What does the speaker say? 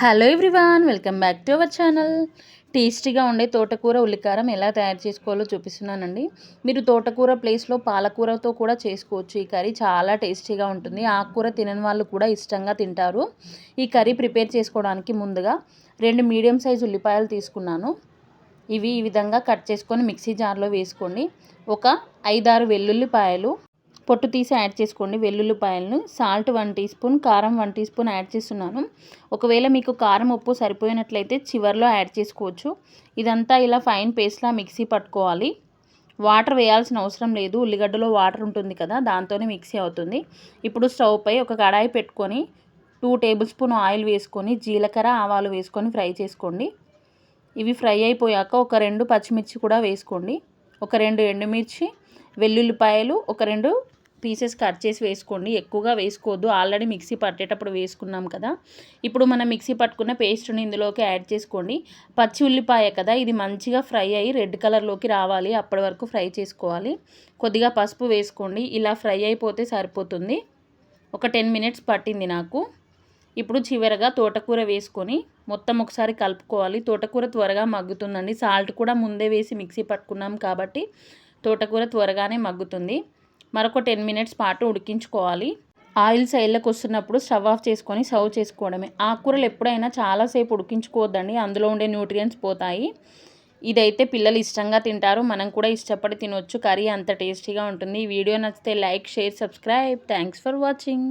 Hello everyone welcome back to our channel. టేస్టీగా ఉండే తోటకూర ఉల్లికారం ఎలా తయారు చేసుకోవాలో చూపిస్తున్నానండి. మీరు తోటకూర ప్లేస్లో పాలకూరతో కూడా చేసుకోవచ్చు. ఈ కర్రీ చాలా టేస్టీగా ఉంటుంది. ఆకుకూర తినని వాళ్ళు కూడా ఇష్టంగా తింటారు. ఈ కర్రీ ప్రిపేర్ చేసుకోవడానికి ముందుగా రెండు మీడియం సైజ్ ఉల్లిపాయలు తీసుకున్నాను. ఇవి ఈ విధంగా కట్ చేసుకొని మిక్సీ జార్లో వేసుకోండి. ఒక ఐదారు వెల్లుల్లిపాయలు పొట్టు తీసి యాడ్ చేసుకోండి. వెల్లుల్లిపాయలను సాల్ట్ వన్ టీ స్పూన్ కారం వన్ టీ స్పూన్ యాడ్ చేస్తున్నాను. ఒకవేళ మీకు కారం ఉప్పు సరిపోయినట్లయితే చివరిలో యాడ్ చేసుకోవచ్చు. ఇదంతా ఇలా ఫైన్ పేస్ట్లా మిక్సీ పట్టుకోవాలి. వాటర్ వేయాల్సిన అవసరం లేదు. ఉల్లిగడ్డలో వాటర్ ఉంటుంది కదా దాంతోనే మిక్సీ అవుతుంది. ఇప్పుడు స్టవ్ పై ఒక కడాయి పెట్టుకొని టూ టేబుల్ స్పూన్ ఆయిల్ వేసుకొని జీలకర్ర ఆవాలు వేసుకొని ఫ్రై చేసుకోండి. ఇవి ఫ్రై అయిపోయాక ఒక రెండు పచ్చిమిర్చి కూడా వేసుకోండి. ఒక రెండు ఎండుమిర్చి వెల్లుల్లిపాయలు ఒక రెండు పీసెస్ కట్ చేసి వేసుకోండి. ఎక్కువగా వేసుకోవద్దు. ఆల్రెడీ మిక్సీ పట్టేటప్పుడు వేసుకున్నాం కదా. ఇప్పుడు మనం మిక్సీ పట్టుకున్న పేస్ట్ని ఇందులోకి యాడ్ చేసుకోండి. పచ్చి ఉల్లిపాయ కదా ఇది మంచిగా ఫ్రై అయ్యి రెడ్ కలర్లోకి రావాలి. అప్పటి వరకు ఫ్రై చేసుకోవాలి. కొద్దిగా పసుపు వేసుకోండి. ఇలా ఫ్రై అయిపోతే సరిపోతుంది. ఒక టెన్ మినిట్స్ పట్టింది నాకు. ఇప్పుడు చివరగా తోటకూర వేసుకొని మొత్తం ఒకసారి కలుపుకోవాలి. తోటకూర త్వరగా మగ్గుతుందండి. సాల్ట్ కూడా ముందే వేసి మిక్సీ పట్టుకున్నాం కాబట్టి తోటకూర త్వరగానే మగ్గుతుంది. మరొక టెన్ మినిట్స్ పాటు ఉడికించుకోవాలి. ఆయిల్ సైడ్లకు వస్తున్నప్పుడు స్టవ్ ఆఫ్ చేసుకొని సర్వ్ చేసుకోవడమే. ఆకుకూరలు ఎప్పుడైనా చాలాసేపు ఉడికించుకోవద్దండి. అందులో ఉండే న్యూట్రియంట్స్ పోతాయి. ఇదైతే పిల్లలు ఇష్టంగా తింటారు. మనం కూడా ఇష్టపడి తినొచ్చు. కర్రీ అంత టేస్టీగా ఉంటుంది. ఈ వీడియో నచ్చితే like share subscribe. Thanks for watching.